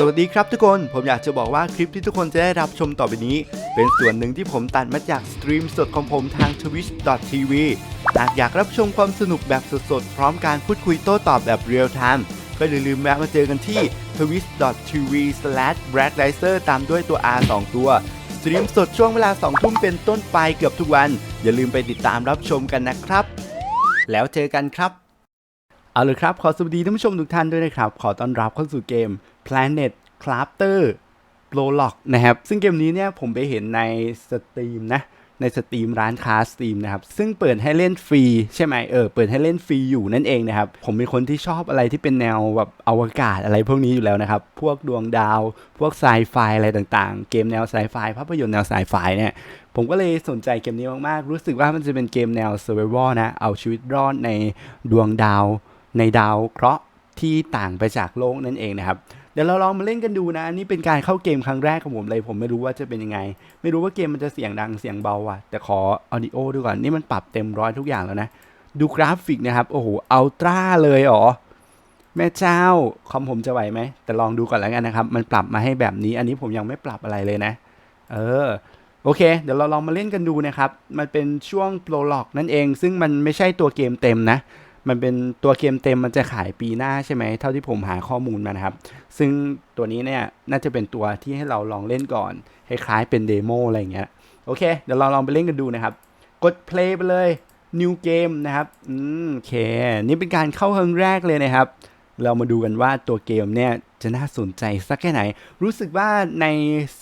สวัสดีครับทุกคนผมอยากจะบอกว่าคลิปที่ทุกคนจะได้รับชมต่อไปนี้ เป็นส่วนหนึ่งที่ผมตัดมาจากสตรีมสดของผมทาง twitch.tv หากอยากรับชมความสนุกแบบสดๆ พร้อมการพูดคุยโต้ตอบแบบเรียลไทม์ก็อย่าลืมแวะมาเจอกันที่ twitch.tv/bragdicer ตามด้วยตัว R 2 ตัว สตรีมสดช่วงเวลา 2 ทุ่มเป็นต้นไปเกือบทุกวัน อย่าลืมไปติดตามรับชมกันนะครับ แล้วเจอกันครับ เอาเลยครับ ขอสวัสดีท่านผู้ชมทุกท่านด้วยนะครับ ขอต้อนรับเข้าสู่เกม Planet Crafter Prologue นะครับ ซึ่งเกมนี้เนี่ยผมไปเห็นในสตรีมนะ ในสตรีมร้านค้าสตรีมนะครับ ซึ่งเปิดให้เล่นฟรีใช่ไหมเออ เปิดให้เล่นฟรีอยู่นั่นเองนะครับ ผมเป็นคนที่ชอบอะไรที่เป็นแนวแบบอวกาศอะไรพวกนี้อยู่แล้วนะครับ พวกดวงดาว พวกไซไฟอะไรต่างๆ เกมแนวไซไฟภาพยนตร์แนวไซไฟเนี่ย ผมก็เลยสนใจเกมนี้มากๆ รู้สึกว่ามันจะเป็นเกมแนว survival นะ เอาชีวิตรอดในดวงดาว ในดาวเคราะห์ที่ต่างไปจากโลกนั่นเองนะครับ ดี๋ยวเราลองมาเล่นกันดูนะอันนี้เป็นการเข้าเกมครั้งแรกของผมเลย ผมไม่รู้ว่าจะเป็นยังไง ไม่รู้ว่าเกมมันจะเสียงดังเสียงเบาว่ะ แต่ขอออดิโอดูก่อนนี่มันปรับเต็มร้อยทุกอย่างแล้วนะ ดูกราฟิกนะครับ โอ้โหอัลตร้าเลยเหรอแม่เจ้าคอมผมจะไหวไหมแต่ลองดูก่อนแล้วกันนะครับ มันปรับมาให้แบบนี้ อันนี้ผมยังไม่ปรับอะไรเลยนะ เออโอเค เดี๋ยวเราลองมาเล่นกันดูนะครับ มันเป็นช่วงโปรล็อกนั่นเอง ซึ่งมันไม่ใช่ตัวเกมเต็มนะ มันเป็นตัวเกมเต็มมันจะขายปีหน้าใช่ไหมเท่าที่ผมหาข้อมูลมานะครับ ซึ่งตัวนี้เนี่ยน่าจะเป็นตัวที่ให้เราลองเล่นก่อนคล้ายๆเป็นเดโมอะไรอย่างเงี้ยโอเค เดี๋ยวเราลองไปเล่นกันดูนะครับ กด play ไปเลย new game นะครับอืมโอเค นี่เป็นการเข้าครั้งแรกเลยนะครับ เรามาดูกันว่าตัวเกมเนี่ยจะน่าสนใจสักแค่ไหน รู้สึกว่าใน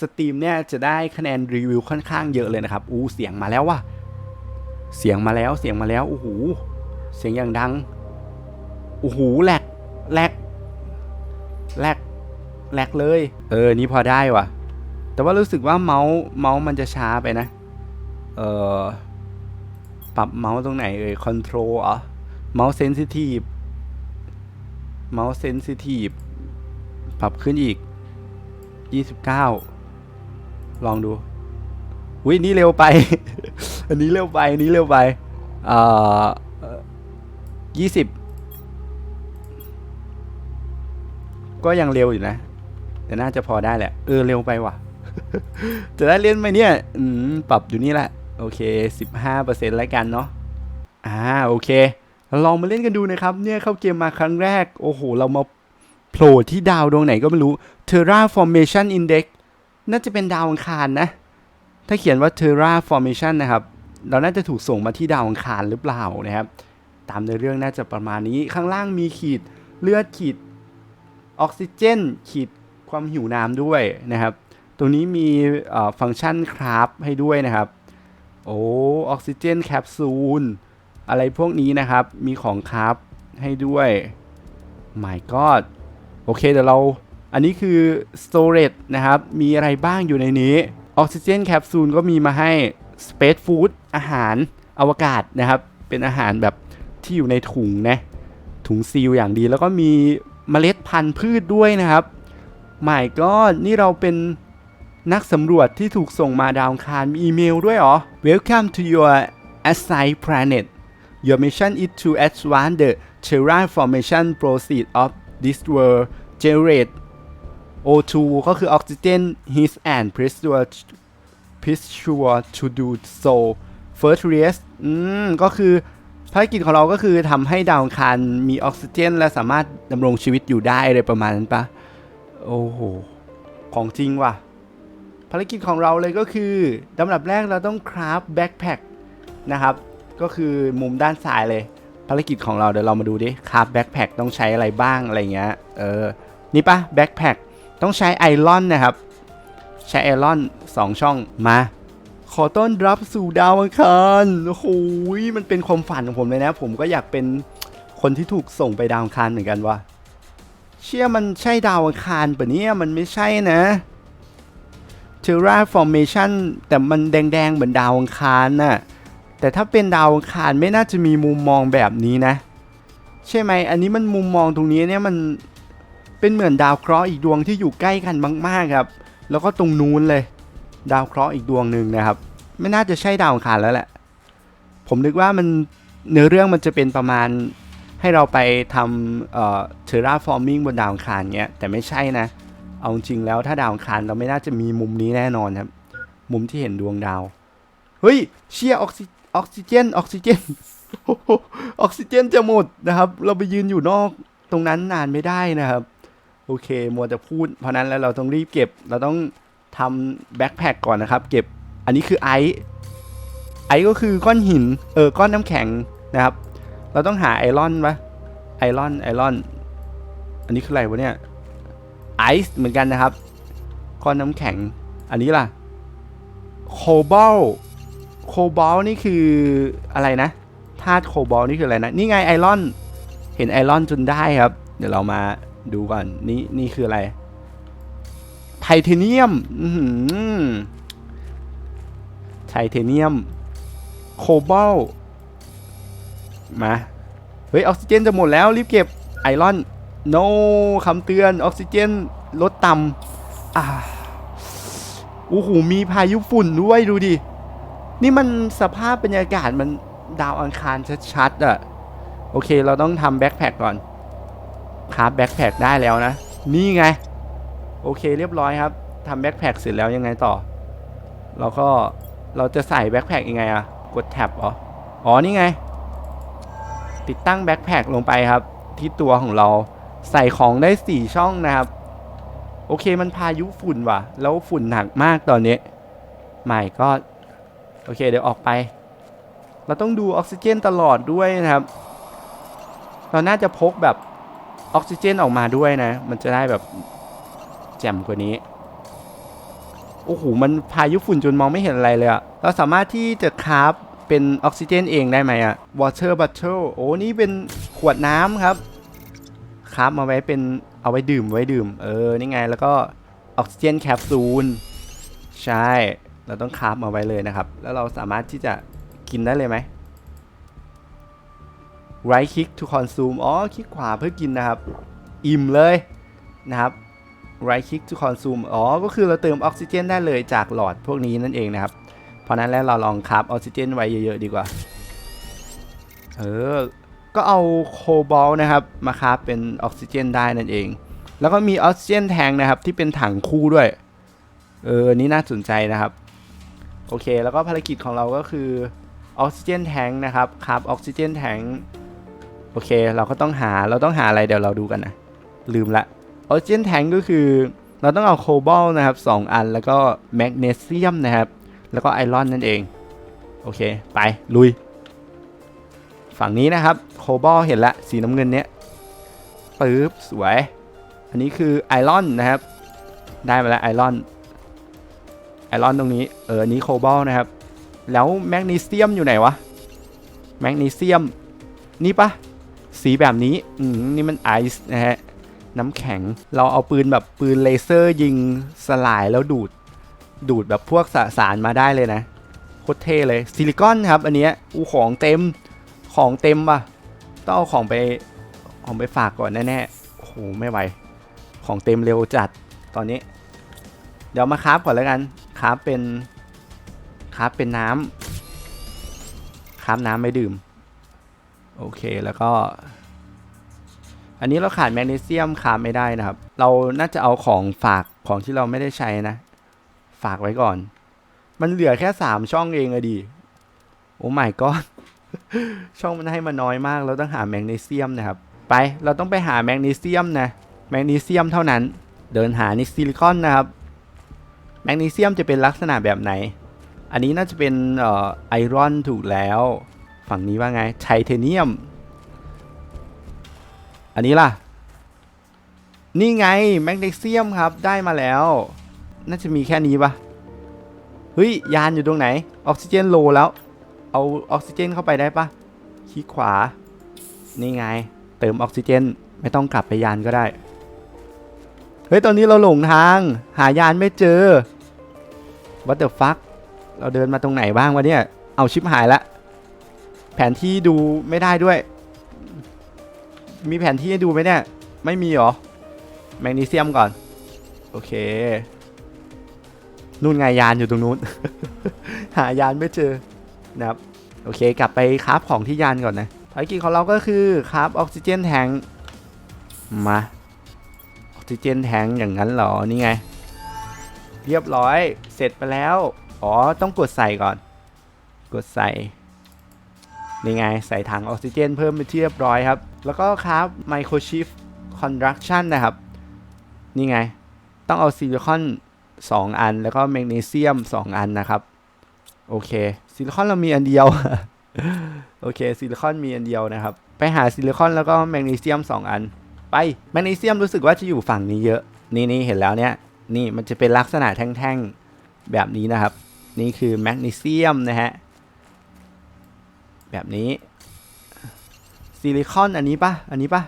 สตรีมเนี่ยจะได้คะแนนรีวิวค่อนข้างเยอะเลยนะครับอู้เสียงมาแล้วว่ะเสียงมาแล้วเสียงมาแล้วโอ้โห เสียงอย่างดังโอ้โหแหลกแหลกแหลกแหลกเลย เออนี่พอได้ว่ะ แต่ว่ารู้สึกว่าเมาส์เมาส์มันจะช้าไปนะ เออปรับเมาส์ตรงไหนเอ่ยคอนโทรลอะเมาส์เซนซิทีฟเมาส์เซนซิทีฟปรับขึ้นอีก 29 ลองดูอุ้ยนี่เร็วไป อันนี้เร็วไป อันนี้เร็วไป เอ่อ ยี่สิบก็ยังเร็วอยู่นะ แต่น่าจะพอได้แหละ เออ เร็วไปว่ะ จะได้เล่นไหมเนี่ย อืม ปรับอยู่นี่แหละ โอเค15%แล้วกันเนาะ อ่า โอเค ลองมาเล่นกันดูนะครับ เนี่ยเข้าเกมมาครั้งแรก โอ้โห เรามาโผล่ที่ดาวดวงไหนก็ไม่รู้ Terra Formation Index น่าจะเป็นดาวอังคารนะ ถ้าเขียนว่า Terra Formation นะครับ เราน่าจะถูกส่งมาที่ดาวอังคารหรือเปล่านะครับ ตามในเรื่องน่าจะประมาณนี้ข้างล่างมีขีดเลือดขีดออกซิเจน ขีดความหิวน้ำด้วยนะครับ ตรงนี้มีฟังก์ชันคราฟให้ด้วยนะครับ โอ้ออกซิเจนแคปซูลอะไรพวกนี้นะครับ มีของคราฟให้ด้วย my god โอเคเดี๋ยวเรา อันนี้คือ storage นะครับ มีอะไรบ้างอยู่ในนี้ออกซิเจนแคปซูลก็มีมาให้ space food อาหารอวกาศนะครับ เป็นอาหารแบบ ที่อยู่ในถุงนะถุงซีลอย่างดี แล้วก็มีเมล็ดพันธุ์พืชด้วยนะครับ my god นี่เราเป็นนักสำรวจที่ถูกส่งมาดาวอังคารมีอีเมลด้วยเหรอ Welcome to your assigned planet Your mission is to advance the terraformation process of this world generate O2 ก็คือ oxygen heat and pressure pressure to do so first react อืม ก็คือ ภารกิจของเราก็คือทำให้ดาวอังคารมีออกซิเจน และสามารถดำรงชีวิตอยู่ได้อะไรประมาณนั้นปะโอ้โห ของจริงว่ะ ภารกิจของเราเลยก็คือลำดับแรกเราต้องคราฟแบ็คแพคนะครับ ก็คือมุมด้านซ้ายเลย ภารกิจของเราเดี๋ยวเรามาดูดิคราฟแบ็คแพคต้องใช้อะไรบ้างอะไรเงี้ย เออ นี่ปะแบ็คแพคต้องใช้ไอรอนนะครับ ใช้ไอรอนสองช่องมา ขอต้อนรับสู่ดาวอังคารโอ้โหมันเป็นความฝันของผมเลยนะ ผมก็อยากเป็นคนที่ถูกส่งไปดาวอังคารเหมือนกันว่ะเชื่อมันใช่ดาวอังคารปะเนี่ยมันไม่ใช่นะ Terra Formation แต่มันแดงๆเหมือนดาวอังคารน่ะแต่ถ้าเป็นดาวอังคารไม่น่าจะมีมุมมองแบบนี้นะ ใช่ไหมอันนี้มันมุมมองตรงนี้เนี่ยมันเป็นเหมือนดาวเคราะห์อีกดวงที่อยู่ใกล้กันมาก ๆครับ แล้วก็ตรงนู้นเลย ดาวเคราะห์อีกดวงหนึ่งนะครับ ไม่น่าจะใช่ดาวอังคารแล้วแหละ ผมนึกว่ามันเนื้อเรื่องมันจะเป็นประมาณให้เราไปทำเอ่อ terraforming บนดาวอังคารเงี้ยแต่ไม่ใช่นะ เอาจริงแล้วถ้าดาวอังคารเราไม่น่าจะมีมุมนี้แน่นอนครับ มุมที่เห็นดวงดาว เฮ้ยเชียออกซิออกซิเจนออกซิเจนออกซิเจนจะหมดนะครับ เราไปยืนอยู่นอกตรงนั้นนานไม่ได้นะครับ โอเคมัวแต่พูด เพราะนั้นแล้วเราต้องรีบเก็บเราต้อง ทำแบ็คแพคก่อนนะครับ เก็บอันนี้คือไอซ์ไอซ์ก็คือก้อนหิน เออ ก้อนน้ำแข็งนะครับ เราต้องหาไอรอนปะไอรอน ไอรอน อันนี้คืออะไรวะเนี่ย ไอซ์เหมือนกันนะครับ ก้อนน้ำแข็ง อันนี้ล่ะ โคบอล โคบอลนี่คืออะไรนะ ธาตุโคบอลนี่คืออะไรนะ นี่ไงไอรอน เห็นไอรอนจนได้ครับ เดี๋ยวเรามาดูก่อน นี่ นี่คืออะไร ไทเทเนียมไทเทเนียม โคบอลมา เฮ้ย ออกซิเจนจะหมดแล้ว รีบเก็บไอรอน โนคำเตือน ออกซิเจนลดต่ำอ่าโอ้โหมีพายุฝุ่นด้วยดูดิ นี่มันสภาพบรรยากาศมันดาวอังคารชัดๆอะโอเค เราต้องทำแบ็คแพคก่อนคราฟแบ็คแพคได้แล้วนะ นี่ไง โอเคเรียบร้อยครับทำแบ็คแพคเสร็จแล้วยังไงต่อ เราก็เราจะใส่แบ็คแพคยังไงอะกดแท็บเหรออ๋อนี่ไง ติดตั้งแบ็คแพคลงไปครับ ที่ตัวของเราใส่ของได้ 4 ช่องนะครับ โอเคมันพายุฝุ่นว่ะ แล้วฝุ่นหนักมากตอนนี้ไม่ก็โอเคเดี๋ยวออกไป เราต้องดูออกซิเจนตลอดด้วยนะครับ เราน่าจะพกแบบออกซิเจนออกมาด้วยนะ มันจะได้แบบ แจ่มกว่านี้ โอ้โห มันพายุฝุ่นจนมองไม่เห็นอะไรเลยอะเราสามารถที่จะคราฟเป็นออกซิเจนเองได้ไหมอะ water bottle โอ้นี่เป็นขวดน้ำครับคราฟมาไว้เป็นเอาไว้ดื่มไว้ดื่ม เออ นี่ไง แล้วก็ออกซิเจนแคปซูล ใช่ เราต้องคราฟมาไว้เลยนะครับ แล้วเราสามารถที่จะกินได้เลยไหม right click to consume อ๋อ คลิกขวาเพื่อกินนะครับ อิ่มเลยนะครับ right click to consume อ๋อ ก็คือเราเติมออกซิเจนได้เลยจากหลอดพวกนี้นั่นเองนะครับ เพราะนั้นแล้วเราลองคราฟออกซิเจนไว้เยอะๆดีกว่า เออ ก็เอาโคบอลนะครับ มาคราฟเป็นออกซิเจนได้นั่นเอง แล้วก็มีออกซิเจนแทงนะครับ ที่เป็นถังคู่ด้วย เออ นี่น่าสนใจนะครับ โอเค แล้วก็ภารกิจของเราก็คือออกซิเจนแทงนะครับครับออกซิเจนแทงโอเค เราก็ต้องหา เราต้องหาอะไรเดี๋ยวเราดูกันนะ ลืมละ ออกซิเจนแทงก็คือ เราต้องเอาโคบอลนะครับสองอันแล้วก็แมกนีเซียมนะครับ แล้วก็ไอรอนนั่นเอง โอเค ไป ลุย ฝั่งนี้นะครับ โคบอลเห็นละ สีน้ำเงินเนี้ยปึ๊บ สวย อันนี้คือไอรอนนะครับ ได้มาแล้วไอรอน ไอรอนตรงนี้ เอออันนี้โคบอลนะครับ แล้วแมกนีเซียมอยู่ไหนวะ แมกนีเซียม นี่ปะสีแบบนี้ อืม นี่มันไอซ์นะฮะ น้ำแข็ง เราเอาปืนแบบปืนเลเซอร์ยิงสลายแล้วดูด ดูดแบบพวกสสารมาได้เลยนะโคตรเท่เลยซิลิคอนครับ อันเนี้ยอู้ของเต็มของเต็มป่ะต้องเอาของไปของไปฝากก่อนแน่ๆโอ้โหไม่ไหว ของเต็มเร็วจัดตอนนี้ เดี๋ยวมาคราฟก่อนแล้วกันคราฟเป็นคราฟเป็นน้ำคราฟน้ำไม่ดื่ม โอเคแล้วก็ อันนี้เราขาดแมกนีเซียมคราฟไม่ได้นะครับ เราน่าจะเอาของฝากของที่เราไม่ได้ใช้นะ ฝากไว้ก่อน มันเหลือแค่สามช่องเองอะดิโอ้ไม่ก็ช่องมันให้มาน้อยมาก เราต้องหาแมกนีเซียมนะครับ ไปเราต้องไปหาแมกนีเซียมนะแมกนีเซียมเท่านั้น เดินหานี่ซิลิคอนนะครับแมกนีเซียมจะเป็นลักษณะแบบไหน อันนี้น่าจะเป็นเอ่อไอรอนถูกแล้ว ฝั่งนี้ว่าไงไทเทเนียม อันนี้ล่ะ นี่ไงแมกนีเซียมครับได้มาแล้ว น่าจะมีแค่นี้ปะเฮ้ย ยานอยู่ตรงไหน ออกซิเจนโลแล้ว เอาออกซิเจนเข้าไปได้ปะคลิกขวา นี่ไง เติมออกซิเจน ไม่ต้องกลับไปยานก็ได้ เฮ้ย ตอนนี้เราหลงทาง หายานไม่เจอ What the fuck เราเดินมาตรงไหนบ้างวะเนี่ย เอาชิปหายละ แผนที่ดูไม่ได้ด้วย มีแผนที่ให้ดูไหมเนี่ย ไม่มีหรอ แมกนีเซียมก่อน โอเคนู่นไงยานอยู่ตรงนู้น หายานไม่เจอนะครับ โอเค กลับไปคราฟของที่ยานก่อนนะภารกิจของเราก็คือคราฟออกซิเจนแทงมาออกซิเจนแทงอย่างนั้นเหรอ นี่ไง เรียบร้อยเสร็จไปแล้ว อ๋อ ต้องกดใส่ก่อน กดใส่ นี่ไงใส่ถังออกซิเจนเพิ่มไปที่เรียบร้อยครับ แล้วก็ครับไมโครชิฟคอนดักชันนะครับ นี่ไง ต้องเอาซิลิคอน 2 อัน แล้วก็แมกนีเซียม 2 อันนะครับ โอเค ซิลิคอนเรามีอันเดียว โอเค ซิลิคอนมีอันเดียวนะครับ ไปหาซิลิคอนแล้วก็แมกนีเซียม 2 อัน ไปแมกนีเซียมรู้สึกว่าจะอยู่ฝั่งนี้เยอะ นี่นี่เห็นแล้วเนี่ย นี่มันจะเป็นลักษณะแท่งๆ แบบนี้นะครับ นี่คือแมกนีเซียมนะฮะ แบบนี้ซิลิคอนอันนี้ปะอันนี้ปะ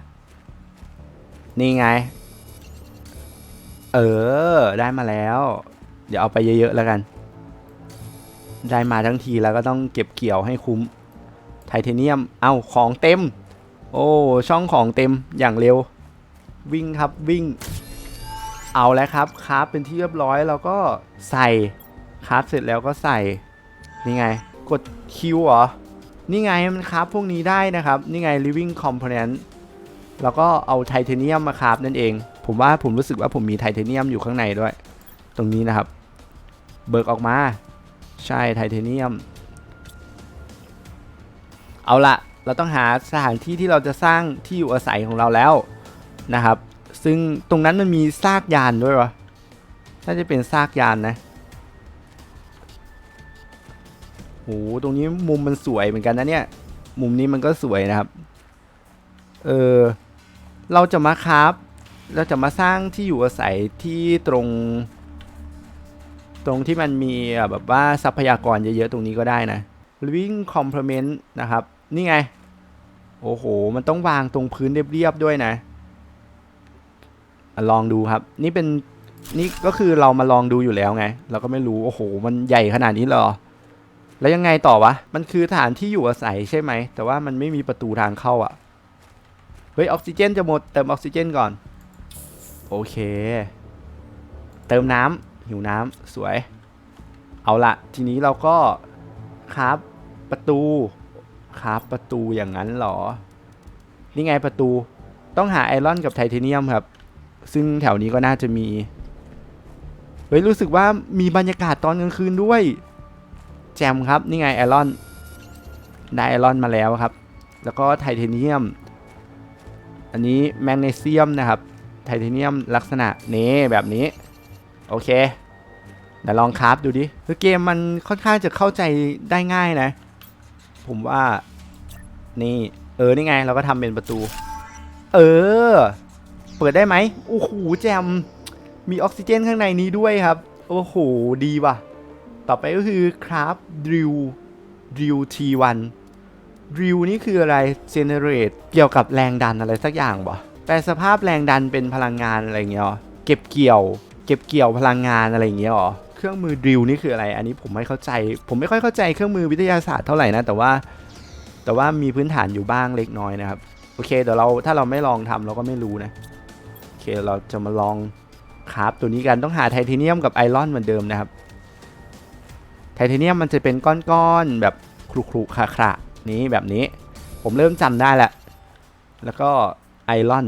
นี่ไง เออ ได้มาแล้ว เดี๋ยวเอาไปเยอะๆแล้วกัน ได้มาทั้งทีแล้วก็ต้องเก็บเกี่ยวให้คุ้ม ไทเทเนียม เอาของเต็ม โอ้ ช่องของเต็มอย่างเร็ว วิ่งครับวิ่ง เอาแล้วครับคราฟเป็นที่เรียบร้อยแล้วก็ใส่คราฟเสร็จแล้วก็ใส่ นี่ไง กดคิวเหรอ นี่ไงมันคราฟพวกนี้ได้นะครับ นี่ไง living component แล้วก็เอาไทเทเนียมมาคราฟนั่นเอง ผมว่าผมรู้สึกว่าผมมีไทเทเนียมอยู่ข้างในด้วย ตรงนี้นะครับ เบิกออกมา ใช่ไทเทเนียม เอาละเราต้องหาสถานที่ที่เราจะสร้างที่อยู่อาศัยของเราแล้วนะครับ ซึ่งตรงนั้นมันมีซากยานด้วยวะน่าจะเป็นซากยานนะ โหตรงนี้มุมมันสวยเหมือนกันนะเนี่ย มุมนี้มันก็สวยนะครับ เออเราจะมาครับ เราจะมาสร้างที่อยู่อาศัยที่ตรง ตรงที่มันมีแบบว่าทรัพยากรเยอะๆตรงนี้ก็ได้นะ living complement นะครับ นี่ไง โอ้โห มันต้องวางตรงพื้นเรียบๆด้วยนะอะลองดูครับ นี่เป็น นี่ก็คือเรามาลองดูอยู่แล้วไง เราก็ไม่รู้ โอ้โห มันใหญ่ขนาดนี้เหรอ แล้วยังไงต่อวะ มันคือฐานที่อยู่อาศัยใช่ไหม แต่ว่ามันไม่มีประตูทางเข้าอะ่ะ เฮ้ยออกซิเจนจะหมดเติมออกซิเจนก่อน โอเค เติมน้ำหิวน้ำสวย เอาละทีนี้เราก็ครับประตูครับประตูอย่างนั้นเหรอ นี่ไงประตูต้องหาไอรอนกับไทเทเนียมครับ ซึ่งแถวนี้ก็น่าจะมี เฮ้ยรู้สึกว่ามีบรรยากาศตอนกลางคืนด้วย แจมครับ นี่ไงไอรอน ได้ไอรอนมาแล้วครับ แล้วก็ไทเทเนียม อันนี้แมกนีเซียมนะครับ ไทเทเนียมลักษณะนี้แบบนี้ โอเคเดี๋ยวลองคราฟดูดิ คือเกมมันค่อนข้างจะเข้าใจได้ง่ายนะ ผมว่า นี่ เออ นี่ไง เราก็ทำเป็นประตู เออ เปิดได้ไหมโอ้โห แจม มีออกซิเจนข้างในนี้ด้วยครับ โอ้โห ดีว่ะ ต่อไปก็คือคราฟดิวดิว T1 ดิวนี่คืออะไร generate เกี่ยวกับแรงดันอะไรสักอย่างบ่แต่สภาพแรงดันเป็นพลังงานอะไรเงี้ยอเก็บเกี่ยว เก็บเกี่ยวพลังงานอะไรอย่างเงี้ยหรอเครื่องมือดิวนี่คืออะไร อันนี้ผมไม่เข้าใจ ผมไม่ค่อยเข้าใจเครื่องมือวิทยาศาสตร์เท่าไหร่นะแต่ว่า แต่ว่ามีพื้นฐานอยู่บ้างเล็กน้อยนะครับโอเคเดี๋ยวเราถ้าเราไม่ลองทำเราก็ไม่รู้นะโอเคเราจะมาลองคราฟตัวนี้กันต้องหาไทเทเนียมกับไอรอนเหมือนเดิมนะครับ ไทเทเนียมมันจะเป็นก้อนๆแบบครุๆคระๆนี้แบบนี้ ผมเริ่มจำได้แล้ว แล้วก็ไอรอน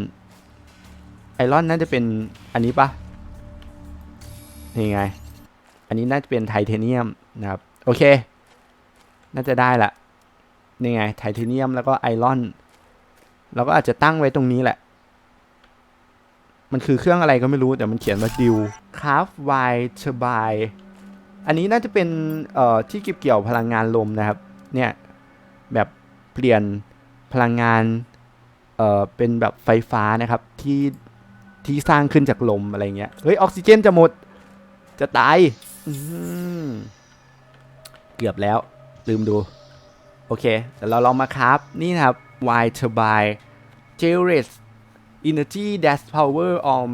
ไอรอนน่าจะเป็นอันนี้ปะนี่ไง อันนี้น่าจะเป็นไทเทเนียมนะครับ โอเค น่าจะได้ละนี่ไงไทเทเนียมแล้วก็ไอรอน เราก็อาจจะตั้งไว้ตรงนี้แหละ มันคือเครื่องอะไรก็ไม่รู้แต่มันเขียนว่าดิวคราฟไวทอร์บาย อันนี้น่าจะเป็นเอ่อที่เก็บเกี่ยวพลังงานลมนะครับ เนี่ยแบบเปลี่ยนพลังงานเเป็นแบบไฟฟ้านะครับที่ที่สร้างขึ้นจากลมอะไรเงี้ย เฮ้ยออกซิเจนจะหมด จะตายเกือบแล้ว ลืมดู โอเคแต่เราลองมาครับ นี่นะครับ Y turbine generates energy that power on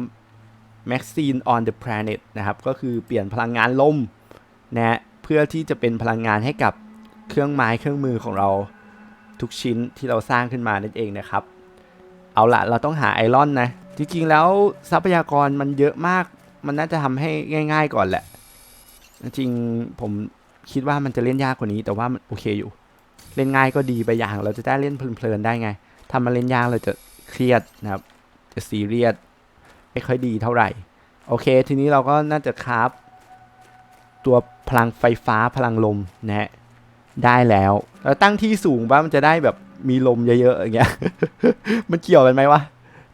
machine on the planet นะครับ ก็คือเปลี่ยนพลังงานลม นะเพื่อที่จะเป็นพลังงานให้กับเครื่องไม้เครื่องมือของเราทุกชิ้นที่เราสร้างขึ้นมานั่นเองนะครับ เอาละเราต้องหาไอรอนนะ จริงๆแล้วทรัพยากรมันเยอะมาก มันน่าจะทำให้ง่าย ๆ ก่อนแหละ จริงๆผมคิดว่ามันจะเล่นยากกว่านี้ แต่ว่ามันโอเคอยู่ เล่นง่ายก็ดีไปอย่าง เราจะได้เล่นเพลินๆได้ไง ถ้ามาเล่นยากเราจะเครียดนะครับ จะซีเรียสไม่ค่อยดีเท่าไหร่ โอเค ทีนี้เราก็น่าจะคราฟ ตัวพลังไฟฟ้าพลังลมนะฮะได้แล้วเราตั้งที่สูงบ้างมันจะได้แบบมีลมเยอะๆอย่างเงี้ย มันเกี่ยวกันไหมวะ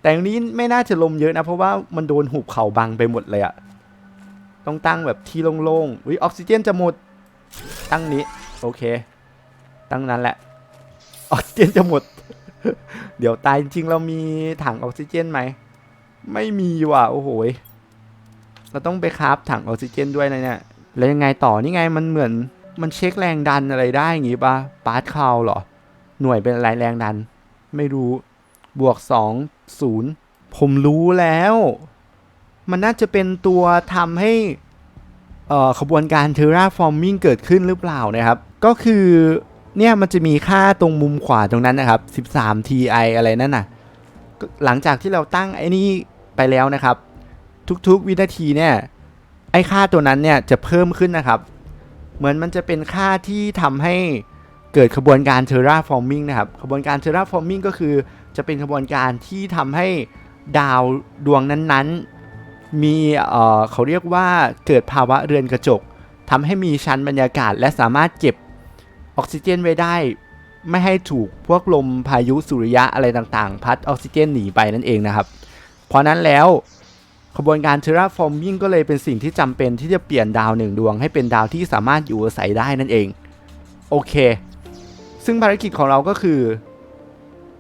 แต่อันนี้ไม่น่าจะลมเยอะนะ เพราะว่ามันโดนหุบเขาบังไปหมดเลยอะต้องตั้งแบบที่โล่งๆวิออกซิเจนจะหมด ตั้งนี้ โอเค ตั้งนั้นแหละ ออกซิเจนจะหมด เดี๋ยวตายจริงเรามีถังออกซิเจนไหม ไม่มีว่ะ โอ้โห เราต้องไปคราฟถังออกซิเจนด้วยนะเนี่ย แล้วยังไงต่อนี่ไงมันเหมือนมันเช็คแรงดันอะไรได้อย่างงี้ปะปาร์ตคาวเหรอ หน่วยเป็นอะไรแรงดัน ไม่รู้บวกสองศูนย์ผมรู้แล้ว มันน่าจะเป็นตัวทำให้เอ่อขบวนการ terraforming เกิดขึ้นหรือเปล่านะครับ ก็คือเนี่ยมันจะมีค่าตรงมุมขวาตรงนั้นนะครับ 13 ti อะไรนั่นน่ะ หลังจากที่เราตั้งไอ้นี่ไปแล้วนะครับ ทุกๆวินาทีเนี่ย ไอ้ค่าตัวนั้นเนี่ยจะเพิ่มขึ้นนะครับ เหมือนมันจะเป็นค่าที่ทำให้เกิดขบวนการ terraforming นะครับขบวนการ terraforming ก็คือจะเป็นขบวนการที่ทำให้ดาวดวงนั้นๆ มีเอ่อเขาเรียกว่าเกิดภาวะเรือนกระจกทำให้มีชั้นบรรยากาศ และสามารถเก็บออกซิเจนไว้ได้ ไม่ให้ถูกพวกลมพายุสุริยะอะไรต่างๆ พัดออกซิเจนหนีไปนั่นเองนะครับ เพราะนั้นแล้ว ขบวนการ terraforming ก็เลยเป็นสิ่งที่จำเป็นที่จะเปลี่ยนดาวหนึ่งดวงให้เป็นดาวที่สามารถอยู่อาศัยได้นั่นเอง โอเค ซึ่งภารกิจของเราก็คือ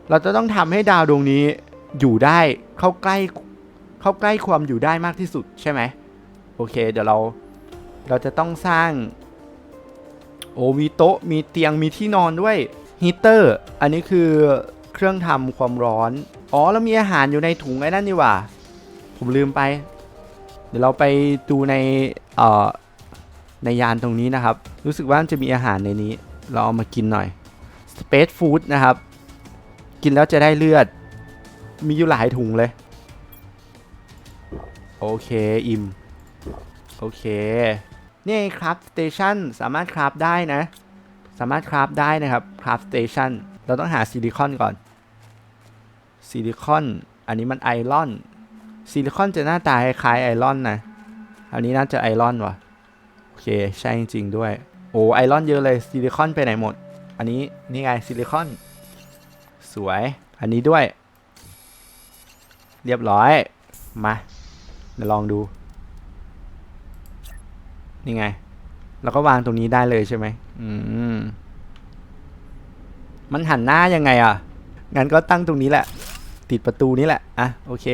เราจะต้องทำให้ดาวดวงนี้อยู่ได้เข้าใกล้เข้าใกล้ความอยู่ได้มากที่สุดใช่ไหมโอเค เดี๋ยวเราเราจะต้องสร้าง โอ้มีโต๊ะมีเตียงมีที่นอนด้วยฮีเตอร์อันนี้คือเครื่องทำความร้อน อ๋อแล้วมีอาหารอยู่ในถุงไอ้นั่นนี่ว่า ผมลืมไป เดี๋ยวเราไปดูในเอ่อในยานตรงนี้นะครับ รู้สึกว่าจะมีอาหารในนี้ เราเอามากินหน่อย Space Food นะครับ กินแล้วจะได้เลือด มีอยู่หลายถุงเลย โอเค อิมโอเค นี่ครับสเตชันสามารถคราฟได้นะ สามารถคราฟได้นะครับคราฟสเตชันเราต้องหาซิลิคอนก่อนซิลิคอน อันนี้มันไอรอน ซิลิคอนจะหน้าตาคล้ายไอรอนนะอันนี้น่าจะไอรอนว่ะ โอเค ใช่จริง ๆ ด้วย โอ้ไอรอนเยอะเลยซิลิคอนไปไหนหมด อันนี้นี่ไงซิลิคอน สวย อันนี้ด้วย เรียบร้อย มาเดี๋ยวลองดู นี่ไง แล้วก็วางตรงนี้ได้เลยใช่ไหมอืม มันหันหน้ายังไงอะ งั้นก็ตั้งตรงนี้แหละ ติดประตูนี้แหละ อะ โอเค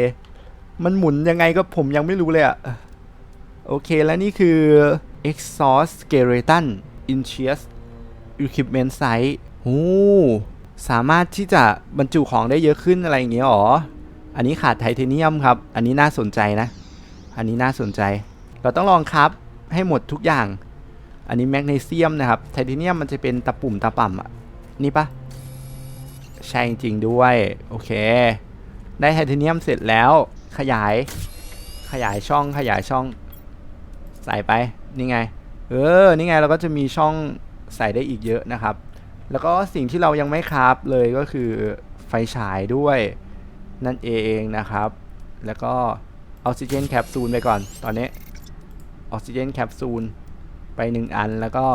มันหมุนยังไงก็ผมยังไม่รู้เลยอะโอเคแล้วนี่คือ exhaust skeleton inches equipment size โอ้สามารถที่จะบรรจุของได้เยอะขึ้นอะไรอย่างเงี้ยหรอ อันนี้ขาดไทเทเนียมครับ อันนี้น่าสนใจนะ อันนี้น่าสนใจ เราต้องลองครับให้หมดทุกอย่าง อันนี้แมกนีเซียมนะครับ ไทเทเนียมมันจะเป็นตะปุ่มตะป่ำอะ นี่ปะใช่จริงด้วย โอเค ได้ไทเทเนียมเสร็จแล้ว ขยาย ขยายช่องขยายช่อง ใส่ไป นี่ไง เออ นี่ไงเราก็จะมีช่องใส่ได้อีกเยอะนะครับ แล้วก็สิ่งที่เรายังไม่คราฟเลยก็คือไฟฉายด้วยนั่นเองนะครับ แล้วก็ออกซิเจนแคปซูลไปก่อน ตอนนี้ออกซิเจนแคปซูลไปหนึ่งอัน แล้วก็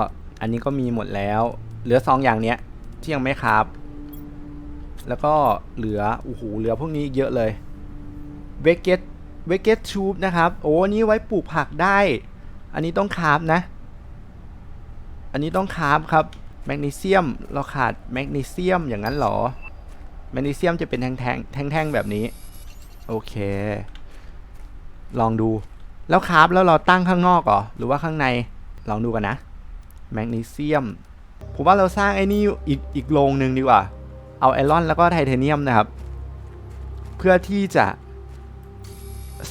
อันนี้ก็มีหมดแล้ว เหลือสองอย่างเนี้ยที่ยังไม่คราฟแล้วก็เหลือโอ้โหเหลือพวกนี้อีกเยอะเลย เวกเกตเวกเกตชูบนะครับ โอ้อันนี้ไว้ปลูกผักได้ อันนี้ต้องคาราฟนะ อันนี้ต้องคาราฟครับแมกนีเซียมเราขาดแมกนีเซียมอย่างนั้นหรอ แมกนีเซียมจะเป็นแท่งแท่งแบบนี้ โอเค ลองดูแล้วคาราฟแล้วเราตั้งข้างนอกเหรอหรือว่าข้างในลองดูกันนะแมกนีเซียมผมว่าเราสร้างไอ้นี่อีกอีกโรงหนึ่งดีกว่า เอาไอรอนแล้วก็ไทเทเนียมนะครับ เพื่อที่จะ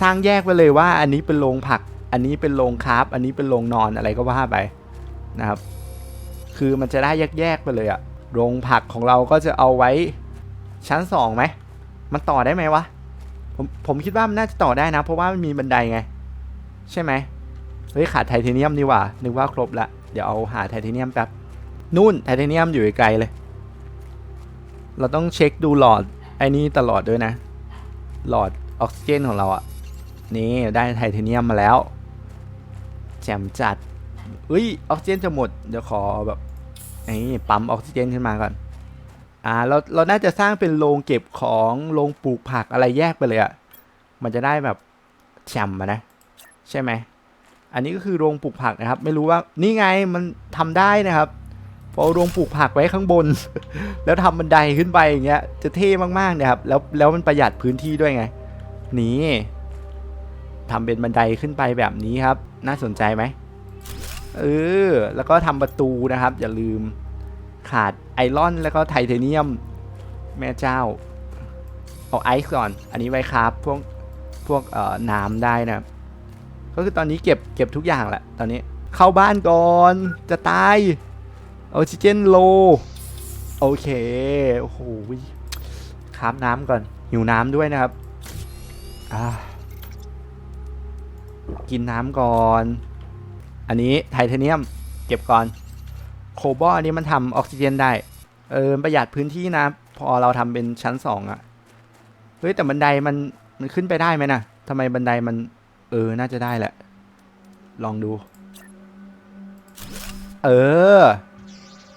สร้างแยกไปเลยว่า อันนี้เป็นโรงผัก อันนี้เป็นโรงคราฟอันนี้เป็นโรงนอนอะไรก็ว่าไปนะครับ คือมันจะได้แยกๆไปเลยอะโรงผักของเราก็จะเอาไว้ชั้นสองไหมมันต่อได้ไหมวะผมผมคิดว่ามันน่าจะต่อได้นะ เพราะว่ามันมีบันไดไง ใช่ไหมเฮ้ยขาดไทเทเนียมนี่ว่านึกว่าครบละเดี๋ยวเอาหาไทเทเนียมแป๊บนู่นไทเทเนียมอยู่ไกลเลย เราต้องเช็คดูหลอดไอ้นี่ตลอดด้วยนะ หลอดออกซิเจนของเราอะ นี่ได้ไทเทเนียมมาแล้ว แจมจัดอุ้ยออกซิเจนจะหมด เดี๋ยวขอแบบนี่ปั๊มออกซิเจนขึ้นมาก่อน อ่าเราเราน่าจะสร้างเป็นโรงเก็บของโรงปลูกผักอะไรแยกไปเลยอะ่ะ มันจะได้แบบแฉ่ำอะนะ ใช่ไหม อันนี้ก็คือโรงปลูกผักนะครับ ไม่รู้ว่านี่ไงมันทำได้นะครับพอโรงปลูกผักไว้ข้างบน แล้วทำบันไดขึ้นไปอย่างเงี้ยจะเท่มากๆเนี่ยครับแล้วแล้วมันประหยัดพื้นที่ด้วยไงนี่ ทำเป็นบันไดขึ้นไปแบบนี้ครับ น่าสนใจไหมเออแล้วก็ทำประตูนะครับ อย่าลืมขาดไอรอนแล้วก็ไทเทเนียม แม่เจ้า เอาไอซ์ก่อน อันนี้ไว้ครับพวกพวกเอ่อน้ำได้นะก็คือตอนนี้เก็บเก็บทุกอย่างแหละตอนนี้เข้าบ้านก่อนจะตายออกซิเจนโล โอเค โอ้โหคามน้ำก่อน หิวน้ำด้วยนะครับ อ่า กินน้ำก่อน อันนี้ไทเทเนียมเก็บก่อน โคบอลนนี้มันทำออกซิเจนได้ เออประหยัดพื้นที่นะ พอเราทำเป็นชั้นสองอะเฮ้ย แต่บันไดมันมันขึ้นไปได้ไหมนะทำไมบันไดมัน เออ น่าจะได้แหละ ลองดู เออ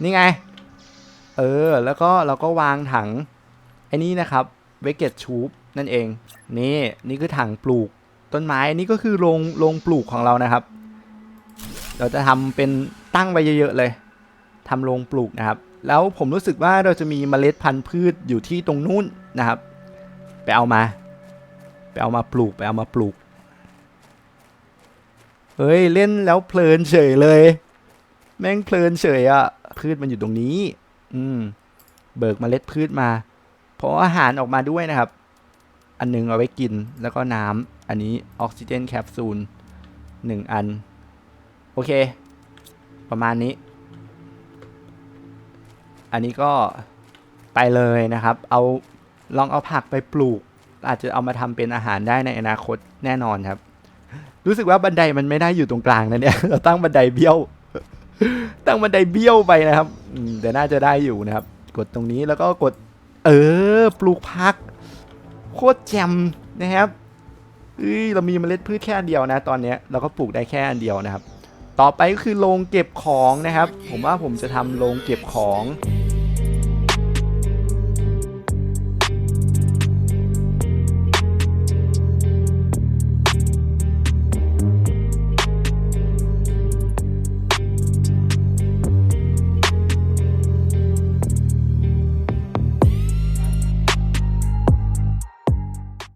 นี่ไง เออ แล้วก็เราก็วางถังไอ้นี่นะครับ เวกเกตชูบนั่นเอง นี่ นี่คือถังปลูก ต้นไม้นี่ก็คือโรงโรงปลูกของเรานะครับ เราจะทำเป็นตั้งไว้เยอะๆเลยทำโรงปลูกนะครับ แล้วผมรู้สึกว่าเราจะมีเมล็ดพันธุ์พืชอยู่ที่ตรงนู้นนะครับ ไปเอามา ไปเอามาปลูกไปเอามาปลูก เฮ้ยเล่นแล้วเพลินเฉยเลย แม่งเพลินเฉยอะพืชมันอยู่ตรงนี้ อืม เบิกเมล็ดพืชมา เพราะอาหารออกมาด้วยนะครับ อันหนึงเอาไว้กินแล้วก็น้ำ อันนี้ออกซิเจนแคปซูลหนึ่งอัน โอเค ประมาณนี้ อันนี้ก็ไปเลยนะครับ เอาลองเอาผักไปปลูก อาจจะเอามาทำเป็นอาหารได้ในอนาคตแน่นอนครับ รู้สึกว่าบันไดมันไม่ได้อยู่ตรงกลางนะเนี่ยเราตั้งบันไดเบี้ยว ตั้งบันไดเบี้ยวไปนะครับแต่น่าจะได้อยู่นะครับ กดตรงนี้แล้วก็กด เออ ปลูกผัก โคตรแจ่มนะครับ เอ้ยเรามีเมล็ดพืชแค่อันเดียวนะ ตอนเนี้ยเราก็ปลูกได้แค่อันเดียวนะครับ ต่อไปก็คือโรงเก็บของนะครับ ผมว่าผมจะทำโรงเก็บของ